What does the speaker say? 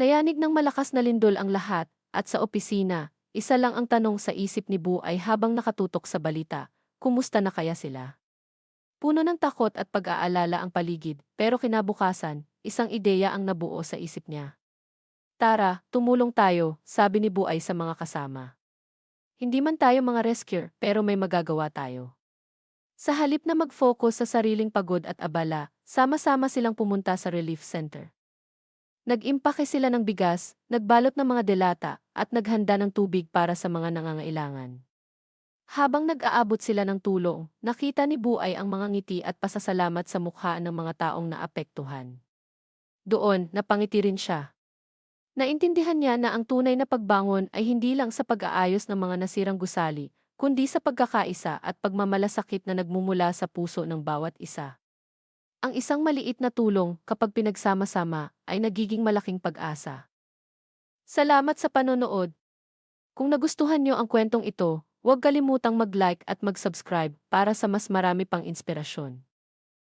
Nayanig ng malakas na lindol ang lahat, at sa opisina, isa lang ang tanong sa isip ni Bu ay habang nakatutok sa balita, kumusta na kaya sila? Puno ng takot at pag-aalala ang paligid, pero kinabukasan, isang ideya ang nabuo sa isip niya. Tara, tumulong tayo, sabi ni Buay sa mga kasama. Hindi man tayo mga rescuer, pero may magagawa tayo. Sa halip na mag-focus sa sariling pagod at abala, sama-sama silang pumunta sa relief center. Nag-impake sila ng bigas, nagbalot ng mga delata, at naghanda ng tubig para sa mga nangangailangan. Habang nag-aabot sila ng tulong, nakita ni Buay ang mga ngiti at pasasalamat sa mukha ng mga taong naapektuhan. Doon, napangiti rin siya. Naintindihan niya na ang tunay na pagbangon ay hindi lang sa pag-aayos ng mga nasirang gusali, kundi sa pagkakaisa at pagmamalasakit na nagmumula sa puso ng bawat isa. Ang isang maliit na tulong kapag pinagsama-sama ay nagiging malaking pag-asa. Salamat sa panonood. Kung nagustuhan niyo ang kwentong ito, huwag kalimutang mag-like at mag-subscribe para sa mas marami pang inspirasyon.